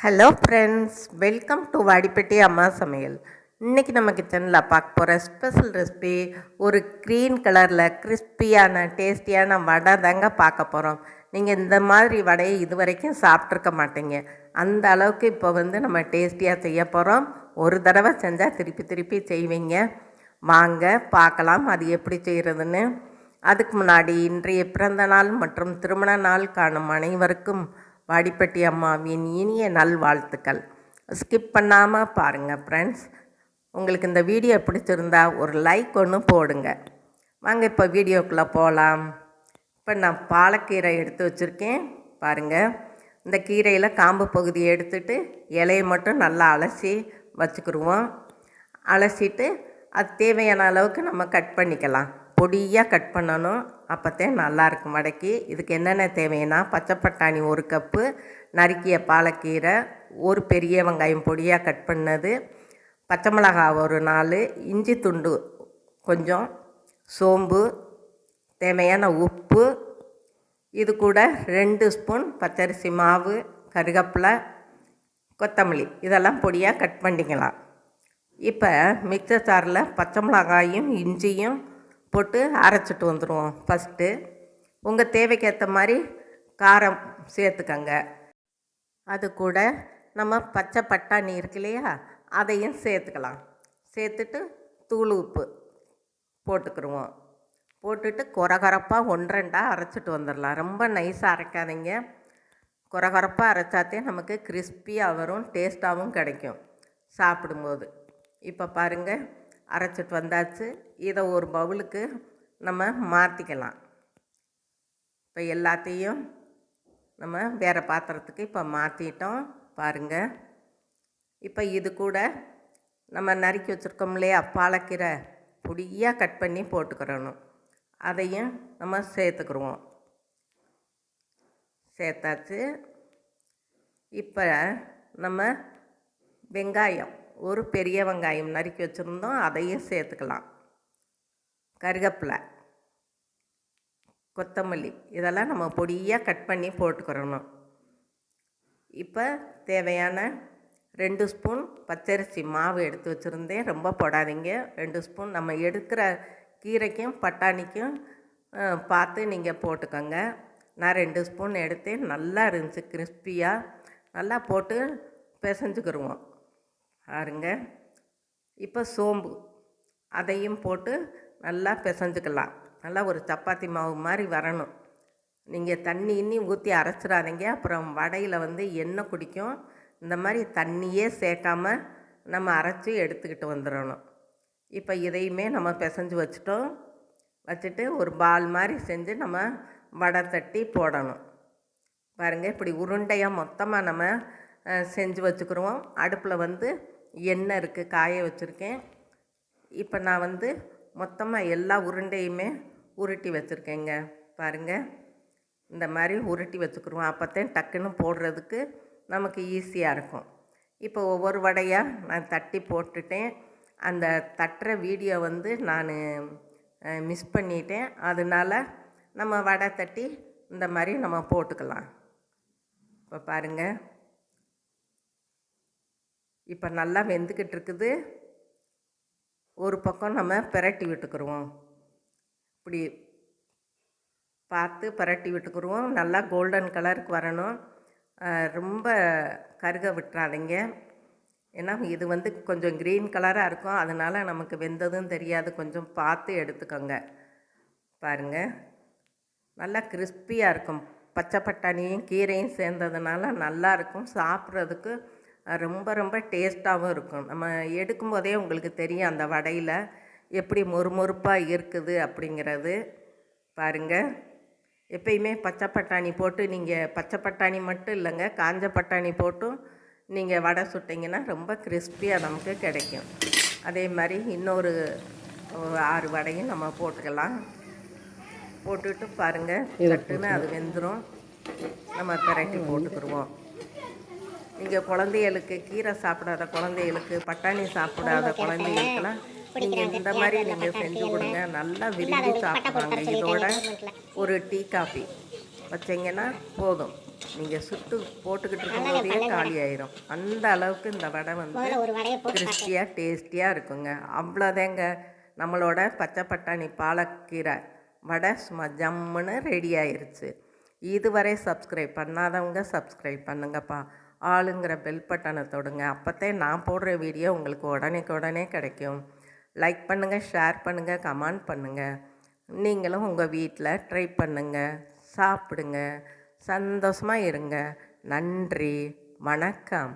Hello friends welcome to Vadipatti அம்மா சமையல் இன்றைக்கி நம்ம கிச்சனில் பார்க்க போகிற ஸ்பெஷல் ரெசிபி ஒரு க்ரீன் கலரில் கிறிஸ்பியான டேஸ்டியான வடை தாங்க பார்க்க போகிறோம் நீங்கள் இந்த மாதிரி வடையை இது வரைக்கும் சாப்பிட்ருக்க மாட்டீங்க. அந்த அளவுக்கு இப்போ வந்து நம்ம டேஸ்டியாக செய்ய போகிறோம் ஒரு தடவை செஞ்சால் திருப்பி திருப்பி செய்வீங்க. வாங்க பார்க்கலாம் அது எப்படி செய்கிறதுன்னு அதுக்கு முன்னாடி இன்றைய பிறந்த நாள் மற்றும் திருமண நாள் காணும் அனைவருக்கும் வாடிப்பட்டி அம்மாவின் இனிய நல்வாழ்த்துக்கள். ஸ்கிப் பண்ணாமல் பாருங்கள் ஃப்ரெண்ட்ஸ் உங்களுக்கு இந்த வீடியோ பிடிச்சிருந்தா ஒரு லைக் ஒன்று போடுங்க. வாங்க இப்போ வீடியோக்குள்ளே போகலாம் இப்போ நான் பாலக்கீரை எடுத்து வச்சுருக்கேன். பாருங்கள் இந்த கீரையில் காம்பு பகுதியை எடுத்துட்டு இலையை மட்டும் நல்லா அலசி வச்சுக்கிடுவோம் அலசிட்டு அது தேவையான அளவுக்கு நம்ம கட் பண்ணிக்கலாம். பொடியாக கட் பண்ணணும். அப்போத்தே நல்லாயிருக்கும் வடைக்கு. இதுக்கு என்னென்ன தேவைன்னா பச்சை பட்டாணி ஒரு கப்பு நறுக்கிய பாலக்கீரை ஒரு பெரிய வெங்காயம் பொடியாக கட் பண்ணது பச்சை மிளகாய் ஒரு நாலு இஞ்சி துண்டு கொஞ்சம் சோம்பு தேவையான உப்பு இது கூட ரெண்டு ஸ்பூன் பச்சரிசி மாவு கருகப்பிலை கொத்தமல்லி. இதெல்லாம் பொடியாக கட் பண்ணிக்கலாம். இப்போ மிக்சர் சாரில் பச்சை மிளகாயும் இஞ்சியும் போட்டு அரைச்சிட்டு வந்துடுவோம் ஃபஸ்ட்டு உங்கள் தேவைக்கு ஏற்ற மாதிரி காரம் சேர்த்துக்கங்க. அது கூட நம்ம பச்சை பட்டாணி இருக்கு இல்லையா? அதையும் சேர்த்துக்கலாம். சேர்த்துட்டு தூள் உப்பு போட்டுக்கிருவோம். போட்டுட்டு குறகரப்பாக ஒன்றெண்டாக அரைச்சிட்டு வந்துடலாம் ரொம்ப நைஸாக அரைக்காதீங்க. குறகரப்பாக அரைச்சாத்தே நமக்கு கிறிஸ்பியாக வரும் டேஸ்ட்டாகவும் கிடைக்கும். சாப்பிடும்போது. இப்போ பாருங்கள் அரைச்சிட்டு வந்தாச்சு. இதை ஒரு பவுலுக்கு நம்ம மாற்றிக்கலாம் இப்போ எல்லாத்தையும் நம்ம வேறு பாத்திரத்துக்கு இப்போ மாற்றிட்டோம் பாருங்கள் இப்போ இது கூட நம்ம நறுக்கி வச்சுருக்கோம் இல்லையா? பாலக்கீரை பொடியாக கட் பண்ணி போட்டுக்கிறணும். அதையும் நம்ம சேர்த்துக்குருவோம். சேர்த்தாச்சு. இப்போ நம்ம வெங்காயம் ஒரு பெரிய வெங்காயம் நறுக்கி வச்சுருந்தோம் அதையும் சேர்த்துக்கலாம். கருகப்பிலை கொத்தமல்லி இதெல்லாம் நம்ம பொடியாக கட் பண்ணி போட்டுக்கிறணும். இப்போ தேவையான ரெண்டு ஸ்பூன் பச்சரிசி மாவு எடுத்து வச்சுருந்தேன். ரொம்ப போடாதீங்க. ரெண்டு ஸ்பூன் நம்ம எடுக்கிற கீரைக்கும் பட்டாணிக்கும் பார்த்து நீங்கள் போட்டுக்கோங்க. நான் ரெண்டு ஸ்பூன் எடுத்தேன். நல்லா இருந்துச்சு கிறிஸ்பியாக நல்லா போட்டு பிசைஞ்சுக்கிருவோம். பாருங்க. இப்போ சோம்பு. அதையும் போட்டு நல்லா பிசைஞ்சுக்கலாம். நல்லா ஒரு சப்பாத்தி மாவு மாதிரி வரணும். நீங்கள் தண்ணி இன்னி ஊற்றி அரைச்சிடாதீங்க. அப்புறம் வடையில் வந்து எண்ணெய் குடிக்கும். இந்த மாதிரி தண்ணியே சேர்க்காம நம்ம அரைச்சி எடுத்துக்கிட்டு வந்துடணும். இப்போ இதையுமே நம்ம பிசைஞ்சு வச்சுட்டோம். வச்சுட்டு ஒரு பால் மாதிரி செஞ்சு நம்ம வடை தட்டி போடணும். பாருங்கள் இப்படி உருண்டையாக மொத்தமாக நம்ம செஞ்சு வச்சுக்கிருவோம். அடுப்பில் வந்து எண்ணெய் இருக்குது காய வச்சுருக்கேன். இப்போ நான் வந்து மொத்தமாக எல்லா உருண்டையுமே உருட்டி வச்சுருக்கேங்க. பாருங்கள் இந்த மாதிரி உருட்டி வச்சுக்கிருவோம். அப்போத்தான் டக்குன்னு போடுறதுக்கு நமக்கு ஈஸியாக இருக்கும். இப்போ ஒவ்வொரு வடையாக நான் தட்டி போட்டுட்டேன். அந்த தட்டுற வீடியோ வந்து நான் மிஸ் பண்ணிட்டேன். அதனால நம்ம வடை தட்டி இந்த மாதிரி நம்ம போட்டுக்கலாம். இப்போ பாருங்கள் இப்போ நல்லா வெந்துக்கிட்டு இருக்குது ஒரு பக்கம் நம்ம பிரட்டி விட்டுக்குருவோம். இப்படி பார்த்து பிரட்டி விட்டுக்குருவோம். நல்லா கோல்டன் கலருக்கு வரணும். ரொம்ப கருக விட்டுறாதீங்க. ஏன்னா இது வந்து கொஞ்சம் க்ரீன் கலராக இருக்கும். அதனால் நமக்கு வெந்ததும் தெரியாது. கொஞ்சம் பார்த்து எடுத்துக்கோங்க. பாருங்கள் நல்லா கிறிஸ்பியாக இருக்கும். பச்சை பட்டாணியும் கீரையும் சேர்ந்ததுனால நல்லா இருக்கும். சாப்பிட்றதுக்கு ரொம்ப ரொம்ப டேஸ்ட்டாகவும் இருக்கும். நம்ம எடுக்கும்போதே உங்களுக்கு தெரியும் அந்த வடையில் எப்படி மொறுமொறுப்பாக இருக்குது அப்படிங்கிறது. பாருங்கள் எப்பயுமே பச்சை பட்டாணி போட்டு நீங்கள் பச்சை பட்டாணி மட்டும் இல்லைங்க காஞ்ச பட்டாணி போட்டும் நீங்கள் வடை சுட்டிங்கன்னா ரொம்ப கிறிஸ்பியாக நமக்கு கிடைக்கும். அதே மாதிரி இன்னொரு ஆறு வடையும் நம்ம போட்டுக்கலாம். போட்டுட்டு பாருங்கள் சட்டுன்னு அது வெந்துடும் நம்ம பிரட்டி போட்டுக்கிடுவோம். நீங்கள் குழந்தைகளுக்கு கீரை சாப்பிடாத குழந்தைகளுக்கு பட்டாணி சாப்பிடாத குழந்தைகளுக்கெல்லாம் நீங்கள் இந்த மாதிரி நீங்கள் செஞ்சு கொடுங்க. நல்லா விரும்பி சாப்பிடுவாங்க. இதோட ஒரு டீ காஃபி வச்சிங்கன்னா போதும். நீங்கள் சுட்டு போட்டுக்கிட்டு இருக்கும்போதே காலி ஆயிரும். அந்த அளவுக்கு இந்த வடை வந்து கிறிஸ்பியாக டேஸ்டியாக இருக்குங்க. அவ்வளோதாங்க நம்மளோட பச்சை பட்டாணி பாலக்கீரை வடை சும்மா ஜம்முன்னு ரெடி ஆயிருச்சு. இதுவரை சப்ஸ்கிரைப் பண்ணாதவங்க சப்ஸ்கிரைப் பண்ணுங்கப்பா. ஆளுங்கிற பெல் பட்டனை தொடுங்க. அப்போத்தே நான் போடுற வீடியோ உங்களுக்கு உடனேக்கு உடனே கிடைக்கும். லைக் பண்ணுங்கள் ஷேர் பண்ணுங்கள் கமெண்ட் பண்ணுங்கள் நீங்களும் உங்கள் வீட்டில் ட்ரை பண்ணுங்கள் சாப்பிடுங்க. சந்தோஷமாக இருங்க. நன்றி. வணக்கம்.